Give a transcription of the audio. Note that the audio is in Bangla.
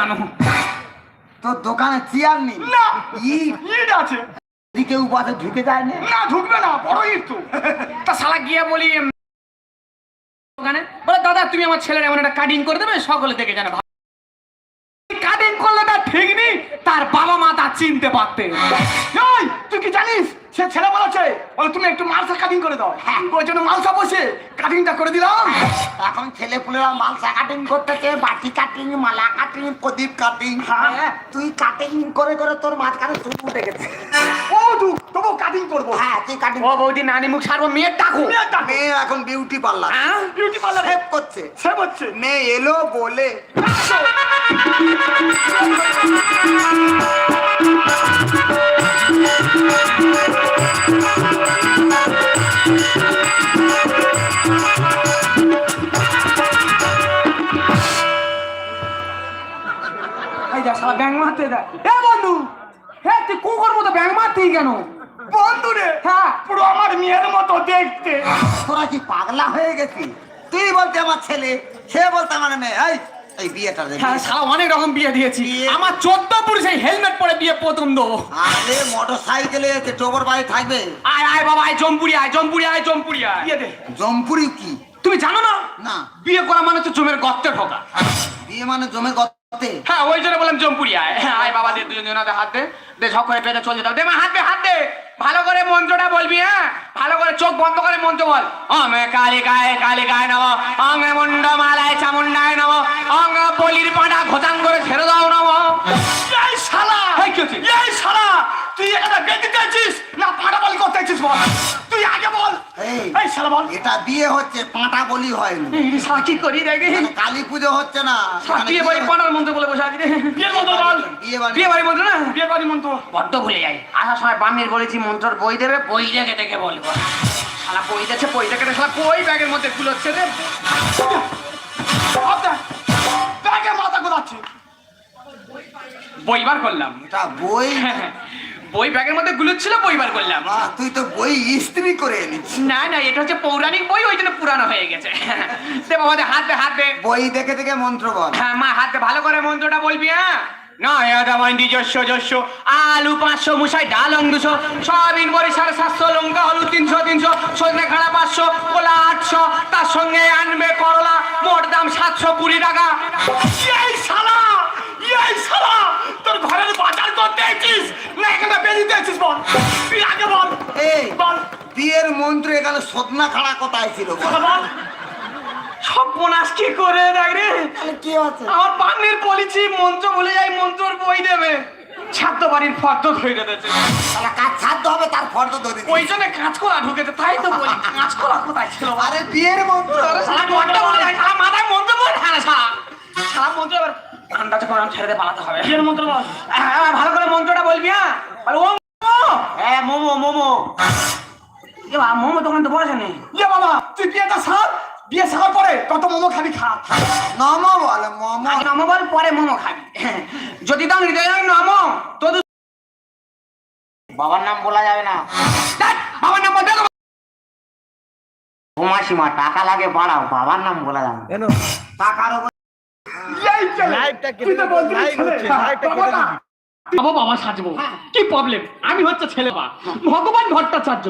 জানো। তোর দোকানে চেয়ার নেই। না। ইট ইট আছে। যদি কেউ বাসে ঢুকে যায় না। না ঢুকবে না বড় ইট তো। তা শালা গিয়ে বলি দোকানে? বলে দাদা তুমি আমার ছেলের এমন একটা কাটিং করে দেবে সকলে দেখে জানে করলে তার ঠিক নেই তার বাবা মা তা চিনতে পারতে। তুই কি জানিস? সে ছেলে বলেছে বলে তুমি একটু মালসা কাটিং করে দাও। হ্যাঁ। ওই জন্য মালসা বসে কাটিংটা করে দিলাম। এখন ছেলে পুলেরা মালসা কাটিং করতেছে বাটি কাটিং মালা কাটিং প্রদীপ কাটিং হ্যাঁ। তুই কাটিং করে করে তোর মাঝখানে চুল উঠে গেছে। ও দু তবু কাটিং করব? হ্যাঁ তুই কাটিং ও বৌদি নানি মুখ সারবো মেয়ের ডাকো। মেয়ে এখন beauty parlour beauty parlour shave করছে। সে হচ্ছে মেয়ে এলো বলে শালা ব্যাং মারতে দে এ বন্ধু হে তুই কুকুর মতো ব্যাং মারতেই কেন? বন্ধু রে হ্যাঁ। পুরো আমার মেয়ের মতো দেখতে। তোরা কি পাগলা হয়ে গেছি তুই বলতে আমার ছেলে সে বলতে আমার মেয়ে। এই এই বিয়েটা দে হ্যাঁ অনেক রকম বিয়ে দিয়েছি। আমার চোদ্দ পুরুষে হেলমেট পরে বিয়ে প্রথম দেবো। আরে মোটর সাইকেলে টোবর বাড়ি থাকবে। আয় আয় বাবা আয় জম্পুরি আয় জম্পুরি আয় জম্পুরি আয়। বিয়ে দে। জম্পুরি কি? তুমি জানো না? না। বিয়ে করা মানে হচ্ছে জমের গর্তে ঢোকা বিয়ে মানে জমে গতে হ্যাঁ ওই জন্য বললাম জম্পুরি আয়। হ্যাঁ, আয় বাবা দে দুজন জনাতে হাত দে। দে ঝক পেটে চলে দাও দে মা হাত দে হাত দে। ভালো করে মন্ত্রটা বলবি হ্যাঁ? ভালো করে চোখ বন্ধ করে মন্ত্র বল। অমে কালী গায়ে কালী গায়ে নব অঙ্গে বল। তুই আগে বল। এই শালা বল। এটা বিয়ে হচ্ছে পাঁটা বলি এই রে কি করি রে কালী পুজো হচ্ছে না। বিয়ে বাড়ি পানার মন্ত্র বলে বসে আছি রে। বিয়ের মন্ত্র বল বিয়ে বাড়ি। মন্ত্র না? বিয়ে বাড়ি মন্ত্র। বড্ড ভুলে যাই। আসার সময় বামির বলেছি মন্ত্রর বই দেবে বই রেখে দেখে বলব শালা বই যাচ্ছে বই দেখে শালা কই ব্যাগের মধ্যে রে? ব্যাগে মাথা গোলাচ্ছে বই বার করলাম। বই? বই ব্যাগের মধ্যে গুলোচ্ছিল বই বার করলাম। বাহ, তুই তো বই ইস্ত্রি করে এনেছিস। না না এটা হচ্ছে পৌরাণিক বই ওই জন্য পুরানো হয়ে গেছে। দে বাবা দে হাত হাত দে। বই দেখে দেখে মন্ত্র বল। হ্যাঁ মা হাত দে ভালো করে মন্ত্রটা বলবি হ্যাঁ? না এটা আমার নিজস্ব যস্য আলু পাঁচশো মুসাই ডাল অং দুশো সয়াবিন বড়ি সাড়ে সাতশো লঙ্কা হলুদ তিনশো তিনশো সজনে খাড়া পাঁচশো কোলা আটশো তার সঙ্গে আনবে করলা মোট দাম সাতশো কুড়ি টাকা। এই শালা এই শালা তোর ঘরের বাজার করতে এসেছিস না এখানে বেরিয়ে দিয়েছিস বল তুই আগে বল এই বল বিয়ের মন্ত্র সদনা খাড়া কোথায় ছিল? সর্বনাশ কি করে দেখ রে? কি আছে আমার পান্নের পলিছি মন্ত্র বলে যাই মন্ত্রর বই দেবে। ছাদ্য বাড়ির ফর্দ ধরে তাহলে কাজ ছাড়তে হবে তার ফর্দ ধরে ওই জন্য কাঁচকলা ঢুকেছে তাই তো বলি। কাঁচকলা কোথায় ছিল আরে বিয়ের মন্ত্র। ঘরটা বলে শালা মাথায় মন্ত্র বলে না শালা। শালা মন্ত্র এবার আন্দাজ করে ছেড়ে দিয়ে পালাতে হবে। বিয়ের মন্ত্র বল। হ্যাঁ ভালো করে মন্ত্রটা বলবি হ্যাঁ। বল, ও হ্যাঁ মোমো মোমো। এ বাবা, মোমো দোকান তো বসে নেই ইয়ে বাবা তুই বিয়েটা সার? বিয়ে সার পরে কত মোমো খাবি? খা নম বলে মম। নমো বল পরে মোমো খাবি। যদি তাও হৃদয় নমো তো বাবার নাম বলা যাবে না। বাবার নাম বলতে টাকা লাগে বাড়াও বাবার নাম বলা যাবে না। টাকার উপর বাবা সাজবো। কি প্রবলেম আমি হচ্ছে ছেলে বা ভগবান ভট্টাচার্য।